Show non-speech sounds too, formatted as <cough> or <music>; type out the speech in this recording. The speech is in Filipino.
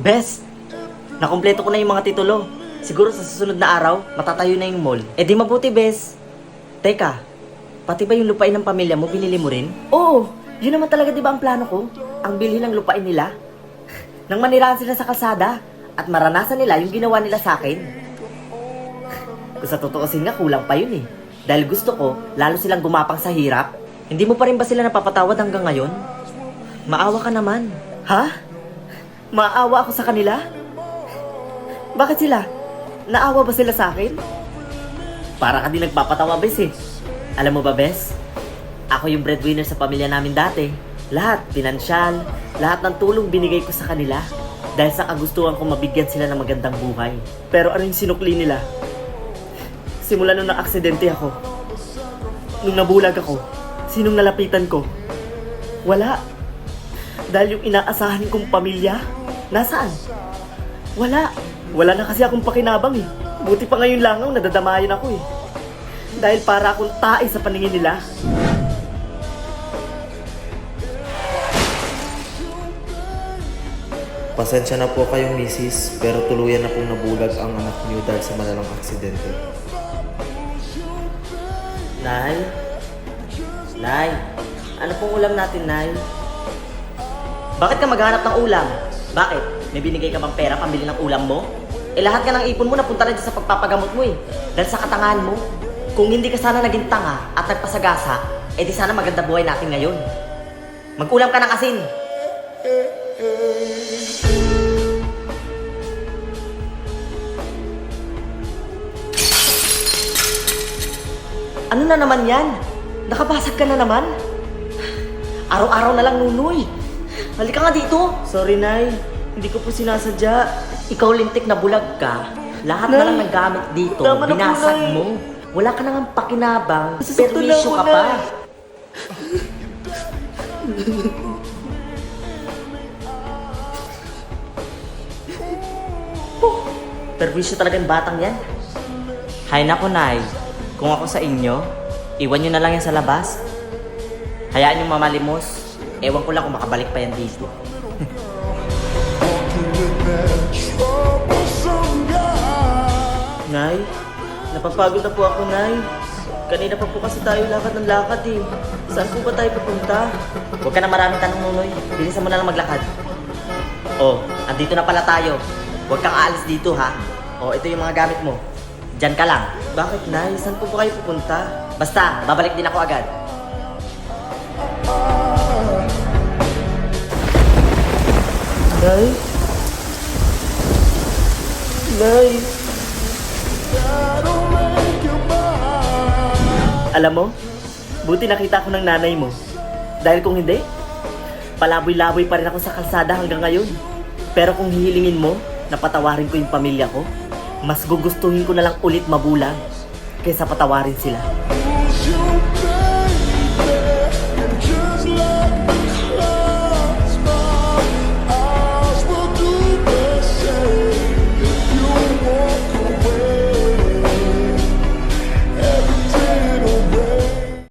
Bes, nakompleto ko na yung mga titulo. Siguro sa susunod na araw, matatayo na yung mall. Eh di mabuti, Bes. Teka, pati ba yung lupain ng pamilya mo, binili mo rin? Oo, yun naman talaga di ba ang plano ko? Ang bilhin ng lupain nila. Nang manirahan sila sa kalsada at maranasan nila yung ginawa nila sa akin. Kung sa totoo kasi nga, kulang pa yun eh. Dahil gusto ko, lalo silang gumapang sa hirap. Hindi mo pa rin ba sila napapatawad hanggang ngayon? Maawa ka naman. Ha? Maawa ako sa kanila? Bakit sila? Naawa ba sila sa akin? Para ka din nagpapatawa, Bes eh. Alam mo ba, Bes? Ako yung breadwinner sa pamilya namin dati. Lahat, pinansyal, lahat ng tulong binigay ko sa kanila. Dahil sa kagustuhan ko mabigyan sila ng magandang buhay. Pero ano yung sinukli nila? Simula nung na-aksidente ako. Nung nabulag ako, sinong nalapitan ko? Wala. Dahil yung inaasahan kong pamilya, nasaan? Wala. Wala na kasi akong pakinabang eh. Buti pa ngayon langaw, nadadamayan ako eh. Dahil para akong tae sa paningin nila. Pasensya na po kayong misis, pero tuluyan na pong nabulag ang anak niyo dahil sa malalang aksidente. Nay? Nay? Ano pong ulam natin, Nay? Bakit ka maghanap ng ulam? Bakit? May binigay ka bang pera pambili ng ulam mo? Eh lahat ka ng ipon mo napunta rin sa pagpapagamot mo eh. Dahil sa katangahan mo. Kung hindi ka sana naging tanga at nagpasagasa, eh di sana maganda buhay natin ngayon. Mag-ulam ka ng asin. Ano na naman yan? Nakabasag ka na naman? <sighs> Araw-araw na lang nunoy. Halika nga dito. Sorry, Nay. Hindi ko po sinasadya. Ikaw lintik na bulag ka. Lahat na lang ng gamit dito, tama na po, binasag Nay. mo. Wala ka nang pakinabang. Nasasaktan na Perwisyo ako, ka pa. Nay. Perwisyo talaga yung batang yan. Hay nako, Nay. Kung ako sa inyo, iwan nyo na lang yan sa labas. Hayaan yung mamalimos. Ewan ko lang kung makabalik pa yan dito. <laughs> Nay, napapagod na po ako, Nay. Kanina pa po kasi tayo lakad ng lakad eh. Saan po ba tayo pupunta? Huwag ka na maraming tanong, Nunoy. Bilisan mo na lang maglakad. Oh, andito na pala tayo. Huwag kang aalis dito, ha? Oh, ito yung mga gamit mo. Diyan ka lang. Bakit, Nay? Saan po ba kayo pupunta? Basta, babalik din ako agad. Nay? Nay? Alam mo, buti nakita ko ng nanay mo. Dahil kung hindi, palaboy-laboy pa rin ako sa kalsada hanggang ngayon. Pero kung hihilingin mo, na patawarin ko yung pamilya ko, mas gugustuhin ko na lang ulit mabulag kaysa patawarin sila.